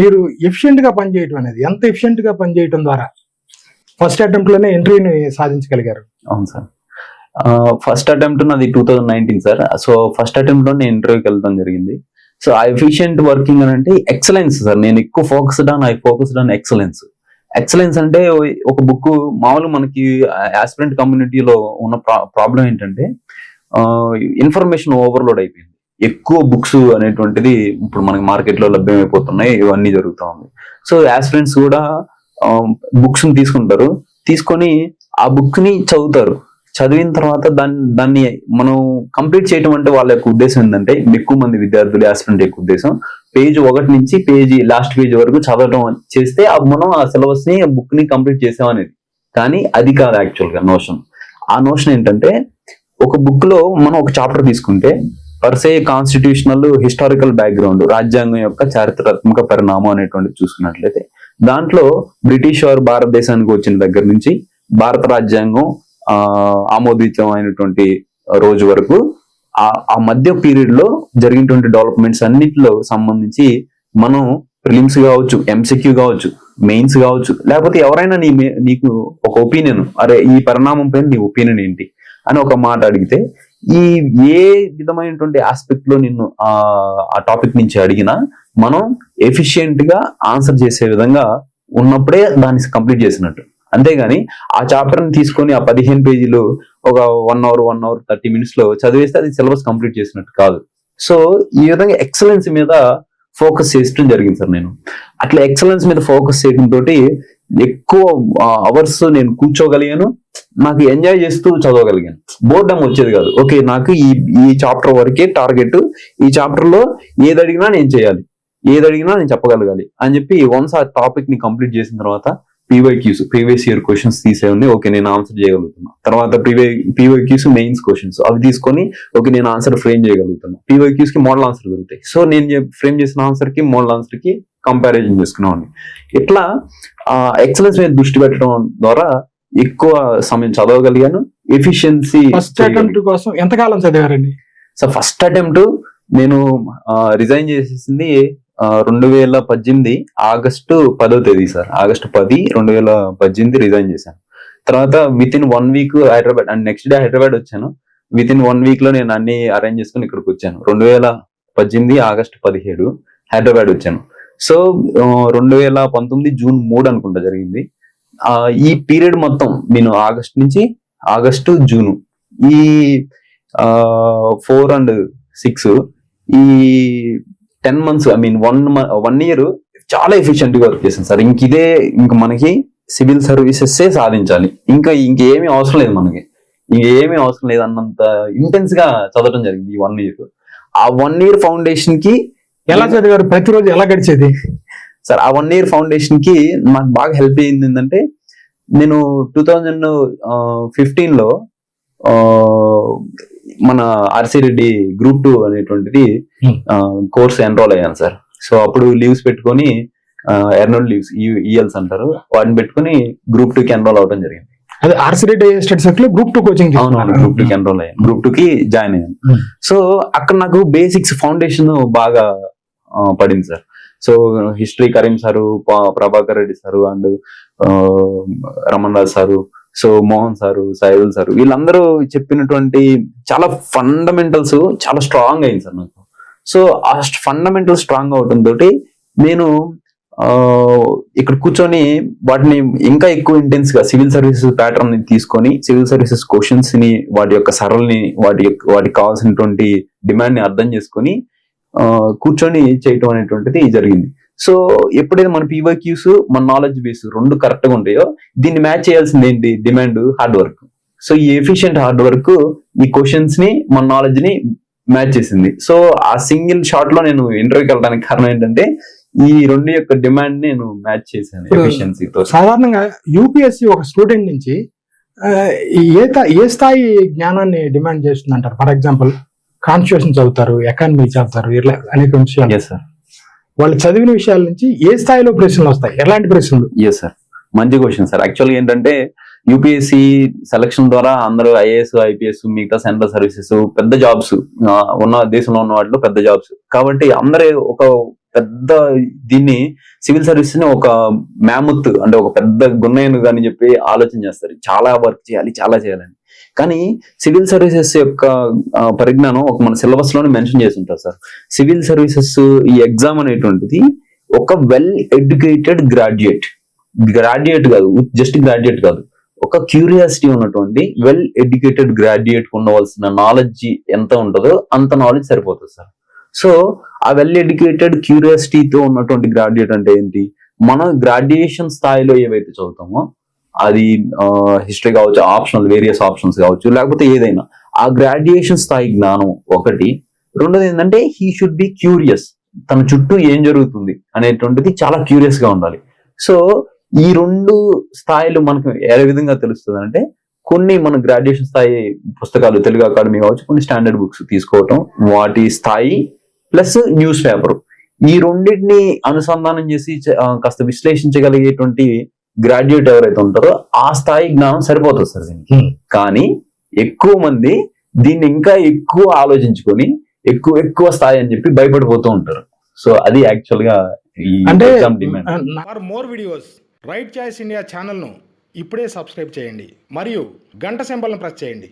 మీరు ఎఫిషియెంట్గా పనిచేయటం అనేది ఎంత ఎఫిషియెంట్గా పనిచేయటం ద్వారా ఫస్ట్ అటెంప్ట్లోనే ఎంట్రీని సాధించగలిగారు? అవును సార్. ఫస్ట్ అటెంప్ట్ నాది two thousand nineteen sir. So first అటెంప్ట్లో నేను ఇంటర్వ్యూకి వెళ్ళడం జరిగింది. సో ఆ ఎఫిషియెంట్ వర్కింగ్ అని అంటే ఎక్సలెన్స్ సార్. నేను ఎక్కువ focused on I focused on excellence excellence అంటే ఒక బుక్ మామూలు మనకి ఆస్పిరెంట్ కమ్యూనిటీలో ఉన్న ప్రాబ్లం ఏంటంటే ఇన్ఫర్మేషన్ ఓవర్లోడ్ అయిపోయింది. ఎక్కువ బుక్స్ అనేటువంటిది ఇప్పుడు మనకి మార్కెట్లో లభ్యమైపోతున్నాయి ఇవన్నీ జరుగుతూ ఉంది. సో ఆస్పిరెంట్స్ కూడా బుక్స్ తీసుకుంటారు. తీసుకొని ఆ బుక్ని చదువుతారు. చదివిన తర్వాత దాన్ని దాన్ని మనం కంప్లీట్ చేయటం అంటే వాళ్ళ యొక్క ఉద్దేశం ఏంటంటే ఎక్కువ మంది విద్యార్థులు ఆస్పిరెంట్ యొక్క ఉద్దేశం పేజ్ ఒకటి నుంచి పేజీ లాస్ట్ పేజ్ వరకు చదవడం చేస్తే మనం ఆ సిలబస్ని బుక్ని కంప్లీట్ చేసామనేది కానీ అది కాదు యాక్చువల్గా నోషన్. ఆ నోషన్ ఏంటంటే ఒక బుక్లో మనం ఒక చాప్టర్ తీసుకుంటే పర్సే కాన్స్టిట్యూషనల్ హిస్టారికల్ బ్యాక్గ్రౌండ్ రాజ్యాంగం యొక్క చారిత్రాత్మక పరిణామం అనేటువంటిది చూసుకున్నట్లయితే దాంట్లో బ్రిటిష్ వారు భారతదేశానికి వచ్చిన దగ్గర నుంచి భారత రాజ్యాంగం ఆమోదితమైనటువంటి ఆమోదితం అయినటువంటి రోజు వరకు ఆ ఆ మధ్య పీరియడ్లో జరిగినటువంటి డెవలప్మెంట్స్ అన్నిటిలో సంబంధించి మనం ప్రిలిమ్స్ కావచ్చు ఎంసెక్యూ కావచ్చు మెయిన్స్ కావచ్చు లేకపోతే ఎవరైనా నీ మే- నీకు ఒక ఒపీనియన్ అరే ఈ పరిణామం పైన నీ ఒపీనియన్ ఏంటి అని ఒక మాట అడిగితే ఈ ఏ విధమైనటువంటి ఆస్పెక్ట్లో నిన్ను ఆ టాపిక్ నుంచి అడిగినా మనం ఎఫిషియెంట్గా ఆన్సర్ చేసే విధంగా ఉన్నప్పుడే దాన్ని కంప్లీట్ చేసినట్టు. అంతేగాని ఆ చాప్టర్ని తీసుకొని ఆ పదిహేను పేజీలు ఒక one hour one hour thirty మినిట్స్లో చదివేస్తే అది సిలబస్ కంప్లీట్ చేసినట్టు కాదు. సో ఈ విధంగా ఎక్సలెన్స్ మీద ఫోకస్ చేయడం జరిగింది సార్ నేను. అట్లా ఎక్సలెన్స్ మీద ఫోకస్ చేయడం తోటి ఎక్కువ అవర్స్ నేను కూర్చోగలిగాను. నాకు ఎంజాయ్ చేస్తూ చదవగలిగాను. బోర్డం వచ్చేది కాదు. ఓకే నాకు ఈ ఈ చాప్టర్ వరకే టార్గెట్ ఈ చాప్టర్లో ఏది అడిగినా నేను చేయాలి. ఏది అడిగినా నేను చెప్పగలగాలి అని చెప్పి వన్స్ ఆ టాపిక్ని కంప్లీట్ చేసిన తర్వాత పీవైక్యూస్ ప్రీవియస్ ఇయర్ క్వశ్చన్స్ ఉంది ఓకే నేను ఆన్సర్ చేయగలుగుతున్నా. తర్వాత ప్రీవై పీవైక్యూస్ మెయిన్స్ క్వశ్చన్స్ అవి తీసుకొని ఓకే నేను ఆన్సర్ ఫ్రేమ్ చేయగలుగుతున్నా. పీవైక్యూస్కి మోడల్ ఆన్సర్ దొరుకుతాయి. సో నేను ఫ్రేమ్ చేసిన ఆన్సర్కి మోడల్ ఆన్సర్కి కంపారిజన్ చేసుకున్నాను ఇట్లా ఎక్సలెన్స్ మీద దృష్టి పెట్టడం ద్వారా ఎక్కువ సమయం చదవగలిగాను. ఎఫిషియన్సీ ఫస్ట్ అటెంప్ట్ కోసం ఎంతకాలం చదివారండి? సో ఫస్ట్ అటెంప్ట్ నేను రిజైన్ చేసేసింది రెండు వేల పద్దెనిమిది ఆగస్టు పదో తేదీ సార్. ఆగస్టు పది రెండు వేల పద్దెనిమిది రిజైన్ చేశాను. తర్వాత within one week Hyderabad and next day Hyderabad వచ్చాను. విత్ ఇన్ వన్ వీక్లో నేను అన్ని అరేంజ్ చేసుకుని ఇక్కడికి వచ్చాను. రెండు వేల పద్దెనిమిది ఆగస్టు పదిహేడు హైదరాబాద్ వచ్చాను. సో రెండు వేల పంతొమ్మిది జూన్ మూడు అనుకుంటా జరిగింది. ఈ పీరియడ్ మొత్తం నేను ఆగస్ట్ నుంచి ఆగస్టు జూన్. ఈ ఫోర్ అండ్ సిక్స్ ఈ ten months I mean one one year చాలా ఎఫిషియెంట్గా వర్క్ చేశాను సార్. ఇంక ఇదే ఇంక మనకి సివిల్ సర్వీసెస్ సాధించాలి. ఇంకా ఇంకేమీ అవసరం లేదు మనకి. ఇంకేమీ అవసరం లేదు అన్నంత ఇంటెన్స్గా చదవడం జరిగింది ఈ వన్ ఇయర్. ఆ వన్ ఇయర్ ఫౌండేషన్కి ఎలా చదివారు? ప్రతిరోజు ఎలా గడిచేది? సార్ ఆ వన్ ఇయర్ ఫౌండేషన్కి నాకు బాగా హెల్ప్ అయింది ఏంటంటే నేను టూ థౌజండ్ ఫిఫ్టీన్లో మన ఆర్సి రెడ్డి గ్రూప్ టూ అనేటువంటిది Hmm. కోర్స్ ఎన్రోల్ అయ్యాను సార్. సో అప్పుడు లీవ్స్ పెట్టుకొని ఎర్నోల్ లీవ్స్ ఈఎల్స్ అంటారు. వాటిని పెట్టుకొని గ్రూప్ టూ కి ఎన్రోల్ అవడం జరిగింది. అదే RC Reddy study circle group two coaching అవును గ్రూప్ టూ కి ఎన్రోల్ అయ్యాను. గ్రూప్ టూ కి జాయిన్ అయ్యాను. Hmm. సో అక్కడ నాకు బేసిక్స్ ఫౌండేషన్ బాగా పడింది sir. So history Karim sir Prabhakar Reddy sir and Ramana Das sir so Mohan sir Saidul sir వీళ్ళందరూ చెప్పినటువంటి చాలా ఫండమెంటల్స్ చాలా స్ట్రాంగ్ అయింది సార్ నాకు. సో ఆ ఫండమెంటల్ స్ట్రాంగ్ అవడం తోటి నేను ఇక్కడ కూర్చొని వాటిని ఇంకా ఎక్కువ ఇంటెన్స్గా సివిల్ సర్వీసెస్ ప్యాటర్న్ని తీసుకొని సివిల్ సర్వీసెస్ క్వశ్చన్స్ని వాటి యొక్క సరళని వాటి యొక్క వాటికి కావాల్సినటువంటి డిమాండ్ని అర్థం చేసుకొని కూర్చొని చేయటం అనేటువంటిది జరిగింది. సో ఎప్పుడైతే మన పీవైక్యూస్ మన నాలెడ్జ్ బేస్ రెండు కరెక్ట్గా ఉంటాయో దీన్ని మ్యాచ్ చేయాల్సింది ఏంటి? డిమాండ్ హార్డ్ వర్క్ సో ఈ ఎఫిషియెంట్ హార్డ్ వర్క్ ఈ క్వశ్చన్స్ని మన నాలెడ్జ్ని మ్యాచ్ చేసింది. సో ఆ సింగిల్ షాట్లో నేను ఇంటర్వ్యూకి వెళ్ళడానికి కారణం ఏంటంటే ఈ రెండు యొక్క డిమాండ్ నేను మ్యాచ్ చేశాను ఎఫిషియన్సీతో సాధారణంగా యూపీఎస్సి ఒక స్టూడెంట్ నుంచి ఏ ఏ స్థాయి జ్ఞానాన్ని డిమాండ్ చేస్తుంది అంటారు ఫర్ ఎగ్జాంపుల్ కాన్స్టిట్యూషన్ చదువుతారు ఎకానమీ చదువుతారు ఇట్లా అనేక విషయాలు. వాళ్ళు చదివిన విషయాల నుంచి ఏ స్థాయిలో ప్రశ్నలు వస్తాయి? ఎలాంటి ప్రశ్నలు? ఎస్ సార్ మంచి క్వశ్చన్ సార్ యాక్చువల్గా ఏంటంటే యూపీఎస్సి సెలక్షన్ ద్వారా అందరూ ఐఏఎస్ ఐపీఎస్ మిగతా సెంట్రల్ సర్వీసెస్ పెద్ద జాబ్స్ ఉన్న దేశంలో ఉన్న వాటిలో పెద్ద జాబ్స్ కాబట్టి అందరూ ఒక పెద్ద దీన్ని సివిల్ సర్వీస్ని ఒక మ్యాముత్ అంటే ఒక పెద్ద గున్నయ్యను కానీ చెప్పి ఆలోచన చేస్తారు. చాలా వర్క్ చేయాలి చాలా చేయాలని. కానీ సివిల్ సర్వీసెస్ యొక్క పరిజ్ఞానం ఒక మన సిలబస్లోనే మెన్షన్ చేసి ఉంటారు సార్. సివిల్ సర్వీసెస్ ఈ ఎగ్జామ్ అనేటువంటిది ఒక వెల్ ఎడ్యుకేటెడ్ గ్రాడ్యుయేట్ గ్రాడ్యుయేట్ కాదు జస్ట్ గ్రాడ్యుయేట్ కాదు. ఒక క్యూరియాసిటీ ఉన్నటువంటి వెల్ ఎడ్యుకేటెడ్ గ్రాడ్యుయేట్ ఉండవలసిన నాలెడ్జ్ ఎంత ఉంటుందో అంత నాలెడ్జ్ సరిపోతుంది సార్. సో ఆ వెల్ ఎడ్యుకేటెడ్ క్యూరియాసిటీతో ఉన్నటువంటి గ్రాడ్యుయేట్ అంటే ఏంటి? మనం గ్రాడ్యుయేషన్ స్థాయిలో ఏవైతే చదువుతామో అది హిస్టరీ కావచ్చు ఆప్షనల్ వేరియస్ ఆప్షన్స్ కావచ్చు లేకపోతే ఏదైనా ఆ గ్రాడ్యుయేషన్ స్థాయి జ్ఞానం ఒకటి. రెండోది ఏంటంటే హీ షుడ్ బి క్యూరియస్ తన చుట్టూ ఏం జరుగుతుంది అనేటువంటిది చాలా క్యూరియస్గా ఉండాలి. సో ఈ రెండు స్థాయిలు మనకు ఏ విధంగా తెలుస్తుంది అంటే కొన్ని మన గ్రాడ్యుయేషన్ స్థాయి పుస్తకాలు తెలుగు అకాడమీ కావచ్చు కొన్ని స్టాండర్డ్ బుక్స్ తీసుకోవటం వాటి స్థాయి ప్లస్ న్యూస్ పేపర్. ఈ రెండింటిని అనుసంధానం చేసి కాస్త విశ్లేషించగలిగేటువంటి గ్రాడ్యుయేట్ ఎవరైతే ఉంటారో ఆ స్థాయి జ్ఞానం సరిపోతుంది సార్ దీనికి. కానీ ఎక్కువ మంది దీన్ని ఇంకా ఎక్కువ ఆలోచించుకొని ఎక్కువ ఎక్కువ స్థాయి అని చెప్పి భయపడిపోతూ ఉంటారు. సో అది యాక్చువల్గా అంటే for more videos right choice India ఛానల్ను ఇప్పుడే సబ్స్క్రైబ్ చేయండి. మరియు గంట సింబల్ను ప్రెస్ చేయండి.